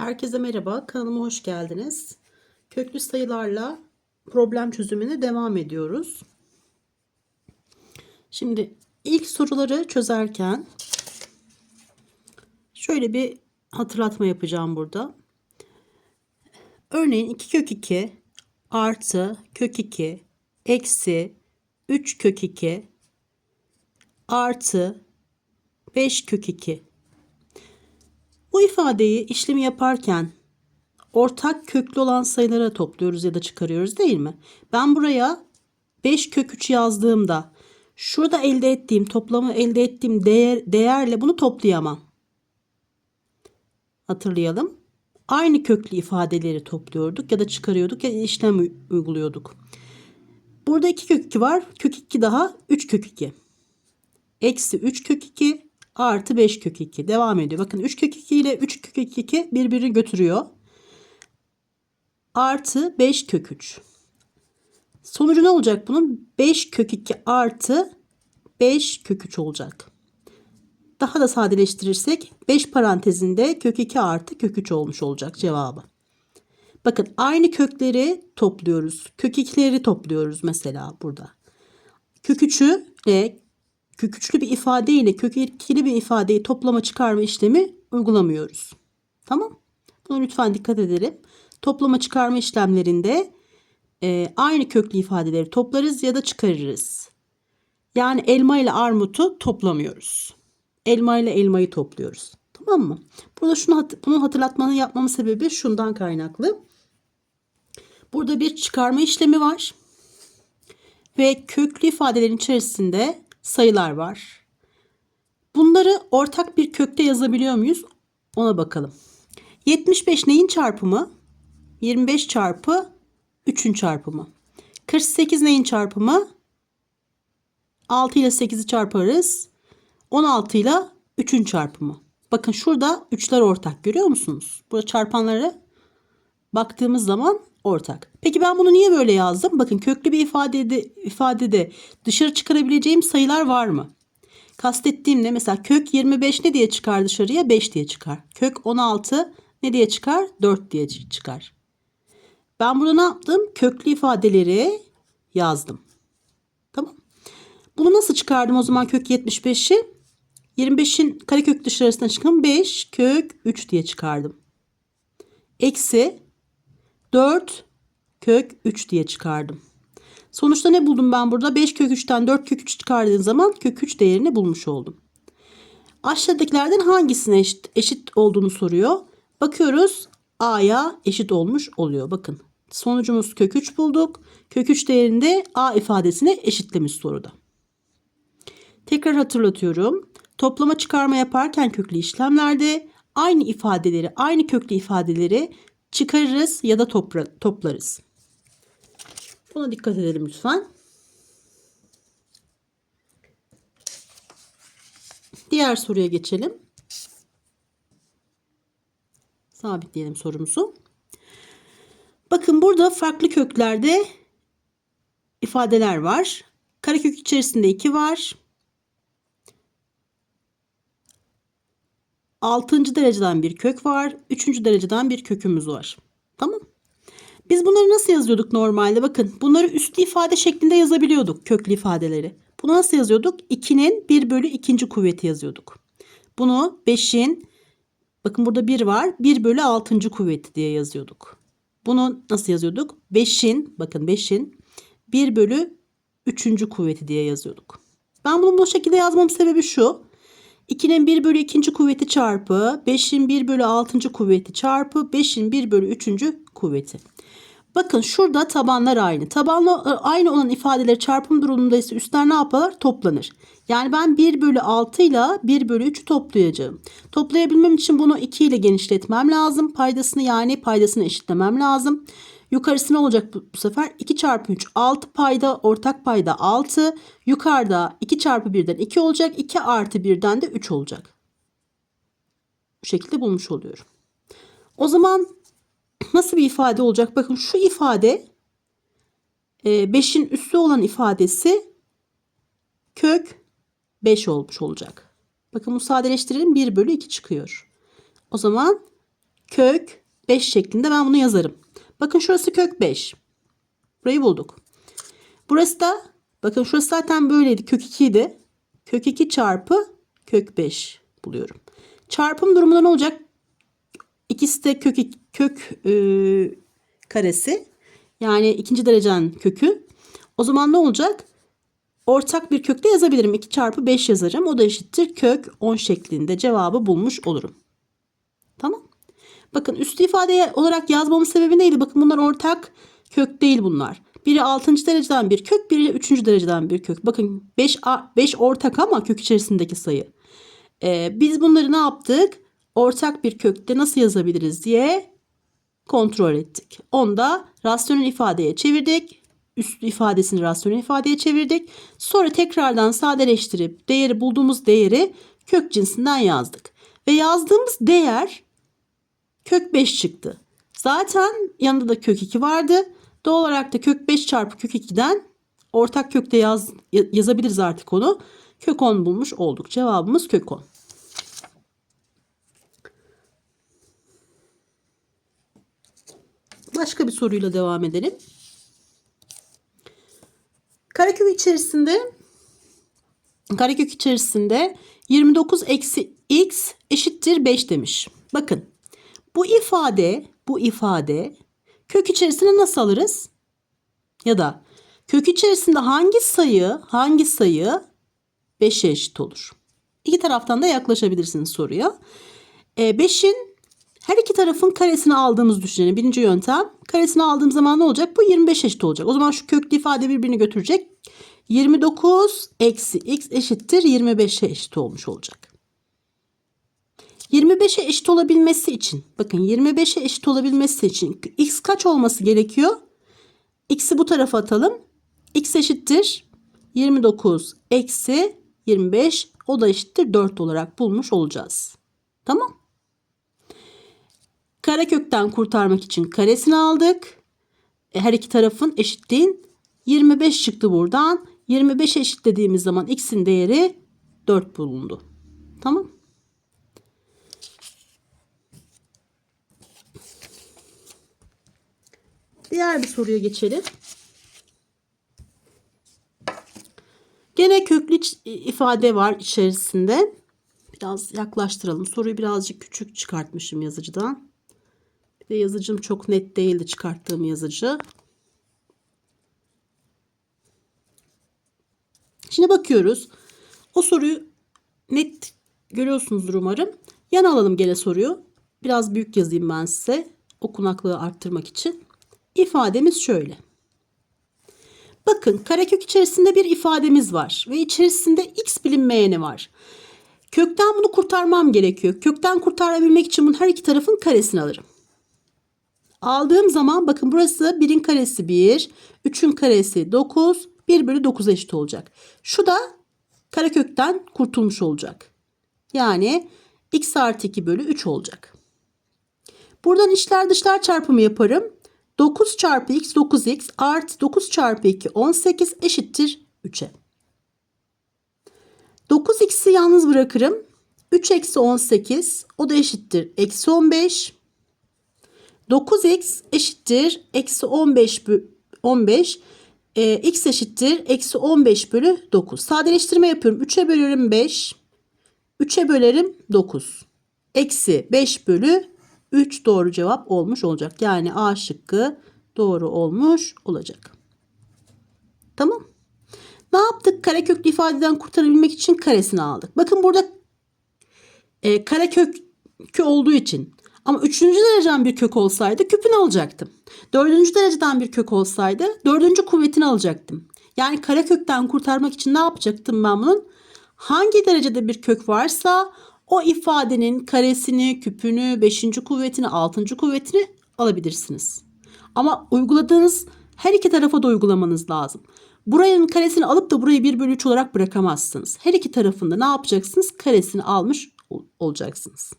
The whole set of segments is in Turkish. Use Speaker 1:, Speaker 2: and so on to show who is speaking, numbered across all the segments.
Speaker 1: Herkese merhaba, kanalıma hoş geldiniz. Köklü sayılarla problem çözümüne devam ediyoruz. Şimdi ilk soruları çözerken şöyle bir hatırlatma yapacağım burada. Örneğin 2 kök 2 artı kök 2 eksi 3 kök 2 artı 5 kök 2 bu ifadeyi işlemi yaparken ortak köklü olan sayılara topluyoruz ya da çıkarıyoruz değil mi? Ben buraya 5 kök 3 yazdığımda şurada elde ettiğim toplamı elde ettiğim değer, değerle bunu toplayamam. Hatırlayalım. Aynı köklü ifadeleri topluyorduk ya da çıkarıyorduk ya da işlem uyguluyorduk. Burada 2 kök 2 var. Kök 2 daha 3 kök 2. Eksi 3 kök 2 artı 5 kök 2 devam ediyor. Bakın 3 kök 2 ile 3 kök 2 birbirini götürüyor. Artı 5 kök 3. Sonucu ne olacak bunun? 5 kök 2 artı 5 kök 3 olacak. Daha da sadeleştirirsek 5 parantezinde kök 2 artı kök 3 olmuş olacak cevabı. Bakın aynı kökleri topluyoruz. Kök 2'leri topluyoruz mesela burada. Kök 3'ü ile köküçlü bir ifade ile kök bir ifadeyi toplama çıkarma işlemi uygulamıyoruz. Tamam. Bunu lütfen dikkat edelim. Toplama çıkarma işlemlerinde e, aynı köklü ifadeleri toplarız ya da çıkarırız. Yani elma ile armutu toplamıyoruz. Elma ile elmayı topluyoruz. Tamam mı? Burada şunu bunu hatırlatmanın yapmamın sebebi şundan kaynaklı. Burada bir çıkarma işlemi var. Ve köklü ifadelerin içerisinde sayılar var. Bunları ortak bir kökte yazabiliyor muyuz? Ona bakalım. 75 neyin çarpımı? 25 çarpı 3'ün çarpımı. 48 neyin çarpımı? 6 ile 8'i çarparız. 16 ile 3'ün çarpımı. Bakın şurada 3'ler ortak görüyor musunuz? Burada çarpanları baktığımız zaman ortak. Peki ben bunu niye böyle yazdım? Bakın köklü bir ifadede, ifadede dışarı çıkarabileceğim sayılar var mı? Kastettiğim ne? Mesela kök 25 ne diye çıkar dışarıya? 5 diye çıkar. Kök 16 ne diye çıkar? 4 diye çıkar. Ben burada ne yaptım? Köklü ifadeleri yazdım. Tamam. Bunu nasıl çıkardım o zaman kök 75'i? 25'in karekök dışarısına çıkan 5 kök 3 diye çıkardım. Eksi 4 kök 3 diye çıkardım. Sonuçta ne buldum ben burada? 5 kök 3'ten 4 kök 3 çıkardığım zaman kök 3 değerini bulmuş oldum. Aşağıdakilerden hangisine eşit, eşit olduğunu soruyor. Bakıyoruz A'ya eşit olmuş oluyor. Bakın sonucumuz kök 3 bulduk. Kök 3 değerinde A ifadesine eşitlemiş soruda. Tekrar hatırlatıyorum. Toplama çıkarma yaparken köklü işlemlerde aynı ifadeleri, aynı köklü ifadeleri çıkarırız ya da topra toplarız. Buna dikkat edelim lütfen. Diğer soruya geçelim. Sabitleyelim sorumuzu. Bakın burada farklı köklerde ifadeler var. Karekök içerisinde 2 var. 6. dereceden bir kök var. 3. dereceden bir kökümüz var. Tamam. Biz bunları nasıl yazıyorduk normalde? Bakın bunları üslü ifade şeklinde yazabiliyorduk köklü ifadeleri. Bunu nasıl yazıyorduk? 2'nin 1 bölü 2. kuvveti yazıyorduk. Bunu 5'in bakın burada 1 var. 1 bölü 6. kuvveti diye yazıyorduk. Bunu nasıl yazıyorduk? 5'in bakın 5'in 1 bölü 3. kuvveti diye yazıyorduk. Ben bunu bu şekilde yazmamın sebebi şu. 2'nin 1 bölü 2. kuvveti çarpı 5'in 1 bölü 6. kuvveti çarpı 5'in 1 bölü 3. kuvveti. Bakın şurada tabanlar aynı. Tabanla aynı olan ifadeleri çarpım durumunda ise üstler ne yaparlar? Toplanır. Yani ben 1 bölü 6 ile 1 bölü 3'ü toplayacağım. Toplayabilmem için bunu 2 ile genişletmem lazım. Paydasını yani paydasını eşitlemem lazım. Yukarısı ne olacak bu, bu sefer? 2 çarpı 3 6 payda ortak payda 6. Yukarıda 2 çarpı 1'den 2 olacak. 2 artı 1'den de 3 olacak. Bu şekilde bulmuş oluyorum. O zaman nasıl bir ifade olacak? Bakın şu ifade 5'in e, üstü olan ifadesi kök 5 olmuş olacak. Bakın bu sadeleştirelim 1 bölü 2 çıkıyor. O zaman kök 5 şeklinde ben bunu yazarım. Bakın şurası kök 5. Burayı bulduk. Burası da bakın şurası zaten böyleydi. Kök 2 idi. Kök 2 çarpı kök 5 buluyorum. Çarpım durumunda ne olacak? İkisi de kök, kök e, karesi. Yani ikinci derecen kökü. O zaman ne olacak? Ortak bir kökte yazabilirim. 2 çarpı 5 yazarım. O da eşittir kök 10 şeklinde cevabı bulmuş olurum. Bakın üstü ifade olarak yazmamın sebebi neydi? Bakın bunlar ortak kök değil bunlar. Biri 6. dereceden bir kök, biri 3. dereceden bir kök. Bakın 5 5 ortak ama kök içerisindeki sayı. Ee, biz bunları ne yaptık? Ortak bir kökte nasıl yazabiliriz diye kontrol ettik. Onda rasyonel ifadeye çevirdik. Üst ifadesini rasyonel ifadeye çevirdik. Sonra tekrardan sadeleştirip değeri bulduğumuz değeri kök cinsinden yazdık. Ve yazdığımız değer kök 5 çıktı. Zaten yanında da kök 2 vardı. Doğal olarak da kök 5 çarpı kök 2'den ortak kökte yaz, ya- yazabiliriz artık onu. Kök 10 bulmuş olduk. Cevabımız kök 10. Başka bir soruyla devam edelim. Karekök içerisinde karekök içerisinde 29 eksi x eşittir 5 demiş. Bakın bu ifade bu ifade kök içerisine nasıl alırız? Ya da kök içerisinde hangi sayı hangi sayı 5'e eşit olur? İki taraftan da yaklaşabilirsiniz soruya. 5'in her iki tarafın karesini aldığımız düşünelim. Birinci yöntem. Karesini aldığım zaman ne olacak? Bu 25 eşit olacak. O zaman şu köklü ifade birbirini götürecek. 29 eksi x eşittir 25'e eşit olmuş olacak. 25'e eşit olabilmesi için bakın 25'e eşit olabilmesi için x kaç olması gerekiyor? X'i bu tarafa atalım. X eşittir 29 eksi 25 o da eşittir 4 olarak bulmuş olacağız. Tamam. Karekökten kurtarmak için karesini aldık. E, Her iki tarafın eşitliğin 25 çıktı buradan. 25'e eşitlediğimiz zaman x'in değeri 4 bulundu. Tamam. Diğer bir soruya geçelim. Gene köklü ifade var içerisinde. Biraz yaklaştıralım. Soruyu birazcık küçük çıkartmışım yazıcıdan. Bir de yazıcım çok net değildi çıkarttığım yazıcı. Şimdi bakıyoruz. O soruyu net görüyorsunuzdur umarım. Yan alalım gene soruyu. Biraz büyük yazayım ben size. Okunaklığı arttırmak için. İfademiz şöyle. Bakın karekök içerisinde bir ifademiz var ve içerisinde x bilinmeyeni var. Kökten bunu kurtarmam gerekiyor. Kökten kurtarabilmek için bunun her iki tarafın karesini alırım. Aldığım zaman bakın burası 1'in karesi 1, 3'ün karesi 9, 1 bölü 9 eşit olacak. Şu da karekökten kurtulmuş olacak. Yani x artı 2 bölü 3 olacak. Buradan içler dışlar çarpımı yaparım. 9 çarpı x 9x artı 9 çarpı 2 18 eşittir 3'e. 9x'i yalnız bırakırım. 3 eksi 18 o da eşittir. Eksi 15. 9x eşittir. Eksi 15 bö- 15. e, x eşittir. Eksi 15 bölü 9. Sadeleştirme yapıyorum. 3'e bölüyorum 5. 3'e bölerim 9. Eksi 5 bölü 3 doğru cevap olmuş olacak. Yani A şıkkı doğru olmuş olacak. Tamam. Ne yaptık? Kareköklü ifadeden kurtarabilmek için karesini aldık. Bakın burada e, karekökü olduğu için ama üçüncü dereceden bir kök olsaydı küpünü alacaktım. Dördüncü dereceden bir kök olsaydı dördüncü kuvvetini alacaktım. Yani karekökten kurtarmak için ne yapacaktım ben bunun? Hangi derecede bir kök varsa o ifadenin karesini, küpünü, beşinci kuvvetini, altıncı kuvvetini alabilirsiniz. Ama uyguladığınız her iki tarafa da uygulamanız lazım. Buranın karesini alıp da burayı 1 bölü 3 olarak bırakamazsınız. Her iki tarafında ne yapacaksınız? Karesini almış ol- olacaksınız.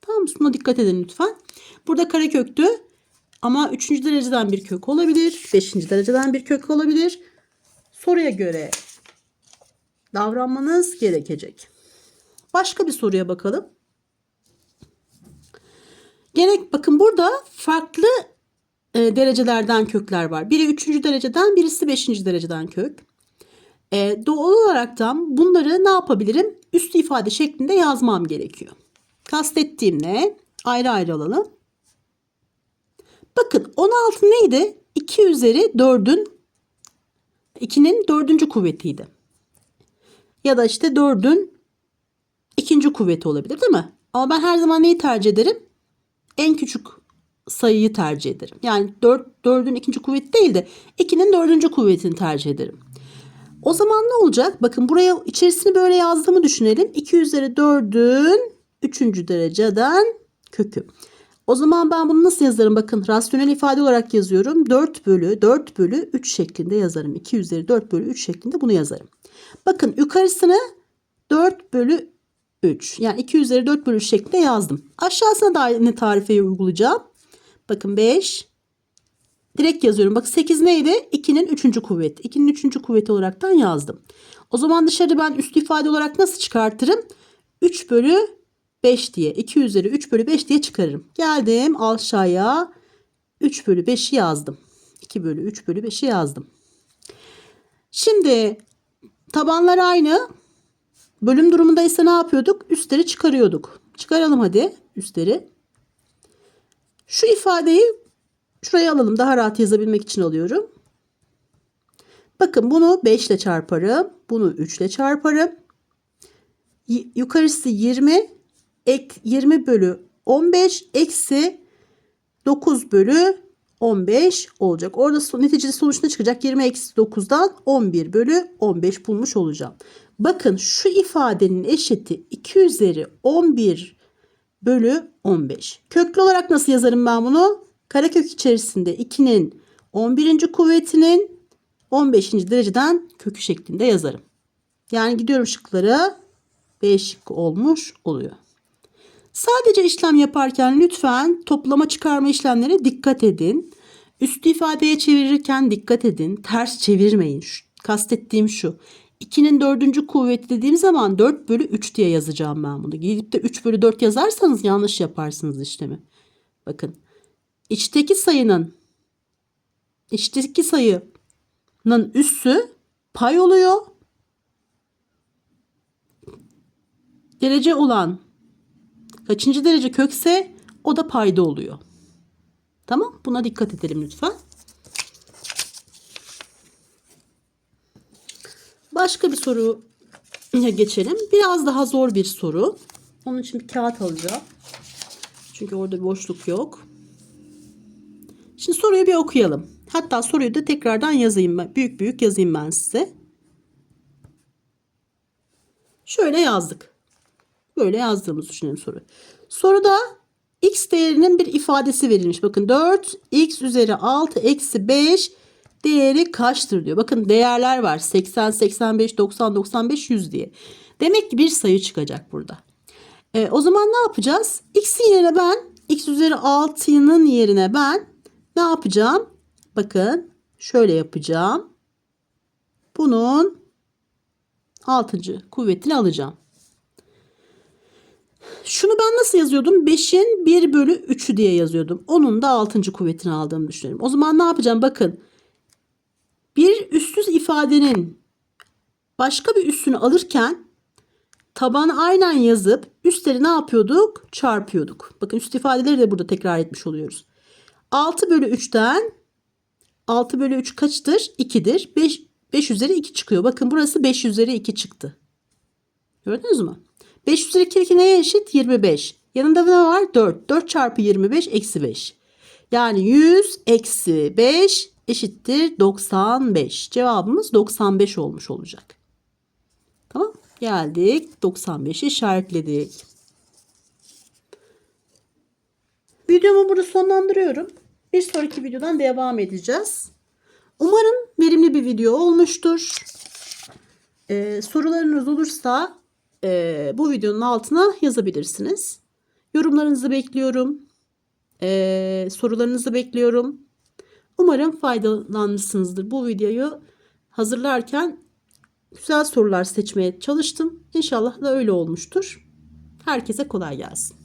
Speaker 1: Tamam mı? Buna dikkat edin lütfen. Burada kareköktü ama 3. dereceden bir kök olabilir. 5. dereceden bir kök olabilir. Soruya göre davranmanız gerekecek. Başka bir soruya bakalım. Gene bakın burada farklı e, derecelerden kökler var. Biri 3. dereceden, birisi 5. dereceden kök. E, doğal olaraktan bunları ne yapabilirim? Üstü ifade şeklinde yazmam gerekiyor. Kastettiğim ne? Ayrı ayrı alalım. Bakın 16 neydi? 2 üzeri 4'ün 2'nin 4. kuvvetiydi. Ya da işte 4'ün ikinci kuvveti olabilir değil mi? Ama ben her zaman neyi tercih ederim? En küçük sayıyı tercih ederim. Yani 4, 4'ün ikinci kuvveti değil de 2'nin dördüncü kuvvetini tercih ederim. O zaman ne olacak? Bakın buraya içerisini böyle yazdığımı düşünelim. 2 üzeri 4'ün 3. dereceden kökü. O zaman ben bunu nasıl yazarım? Bakın rasyonel ifade olarak yazıyorum. 4 bölü 4 bölü 3 şeklinde yazarım. 2 üzeri 4 bölü 3 şeklinde bunu yazarım. Bakın yukarısını 4 bölü 3. Yani 2 üzeri 4 bölü 3 şeklinde yazdım. Aşağısına da aynı tarifeyi uygulayacağım. Bakın 5. Direkt yazıyorum. Bak 8 neydi? 2'nin 3. kuvveti. 2'nin 3. kuvveti olaraktan yazdım. O zaman dışarı ben üst ifade olarak nasıl çıkartırım? 3 bölü 5 diye. 2 üzeri 3 bölü 5 diye çıkarırım. Geldim aşağıya 3 bölü 5'i yazdım. 2 bölü 3 bölü 5'i yazdım. Şimdi tabanlar aynı. Bölüm durumundaysa ne yapıyorduk? Üstleri çıkarıyorduk. Çıkaralım hadi üstleri. Şu ifadeyi şuraya alalım. Daha rahat yazabilmek için alıyorum. Bakın bunu 5 ile çarparım. Bunu 3 ile çarparım. Y- yukarısı 20. Ek 20 bölü 15 eksi 9 bölü 15 olacak. Orada son, neticede sonuç ne çıkacak? 20 eksi 9'dan 11 bölü 15 bulmuş olacağım. Bakın şu ifadenin eşiti 2 üzeri 11 bölü 15. Köklü olarak nasıl yazarım ben bunu? Karekök içerisinde 2'nin 11. kuvvetinin 15. dereceden kökü şeklinde yazarım. Yani gidiyorum şıklara 5 şık olmuş oluyor. Sadece işlem yaparken lütfen toplama çıkarma işlemlerine dikkat edin. Üstü ifadeye çevirirken dikkat edin. Ters çevirmeyin. Kastettiğim şu. 2'nin dördüncü kuvveti dediğim zaman 4 bölü 3 diye yazacağım ben bunu. Gidip de 3 bölü 4 yazarsanız yanlış yaparsınız işlemi. Bakın. içteki sayının içteki sayının üssü pay oluyor. Derece olan kaçıncı derece kökse o da payda oluyor. Tamam buna dikkat edelim lütfen. Başka bir soruya geçelim. Biraz daha zor bir soru. Onun için bir kağıt alacağım. Çünkü orada bir boşluk yok. Şimdi soruyu bir okuyalım. Hatta soruyu da tekrardan yazayım ben. Büyük büyük yazayım ben size. Şöyle yazdık. Böyle yazdığımızı düşünelim soru. Soruda x değerinin bir ifadesi verilmiş. Bakın 4 x üzeri 6 eksi 5 değeri kaçtır diyor. Bakın değerler var. 80, 85, 90, 95, 100 diye. Demek ki bir sayı çıkacak burada. E, o zaman ne yapacağız? X'in yerine ben x üzeri 6'nın yerine ben ne yapacağım? Bakın şöyle yapacağım. Bunun 6. kuvvetini alacağım. Şunu ben nasıl yazıyordum? 5'in 1 bölü 3'ü diye yazıyordum. Onun da 6. kuvvetini aldığımı düşünelim. O zaman ne yapacağım? Bakın. Bir üstsüz ifadenin başka bir üstünü alırken tabanı aynen yazıp üstleri ne yapıyorduk? Çarpıyorduk. Bakın üst ifadeleri de burada tekrar etmiş oluyoruz. 6 bölü 3'ten 6 bölü 3 kaçtır? 2'dir. 5, 5 üzeri 2 çıkıyor. Bakın burası 5 üzeri 2 çıktı. Gördünüz mü? 5 üzeri 2 neye eşit? 25. Yanında ne var? 4. 4 çarpı 25 eksi 5. Yani 100 eksi 5 eşittir 95. Cevabımız 95 olmuş olacak. Tamam. Geldik. 95'i işaretledik. Videomu burada sonlandırıyorum. Bir sonraki videodan devam edeceğiz. Umarım verimli bir video olmuştur. Ee, sorularınız olursa e, bu videonun altına yazabilirsiniz. Yorumlarınızı bekliyorum. Ee, sorularınızı bekliyorum. Umarım faydalanmışsınızdır. Bu videoyu hazırlarken güzel sorular seçmeye çalıştım. İnşallah da öyle olmuştur. Herkese kolay gelsin.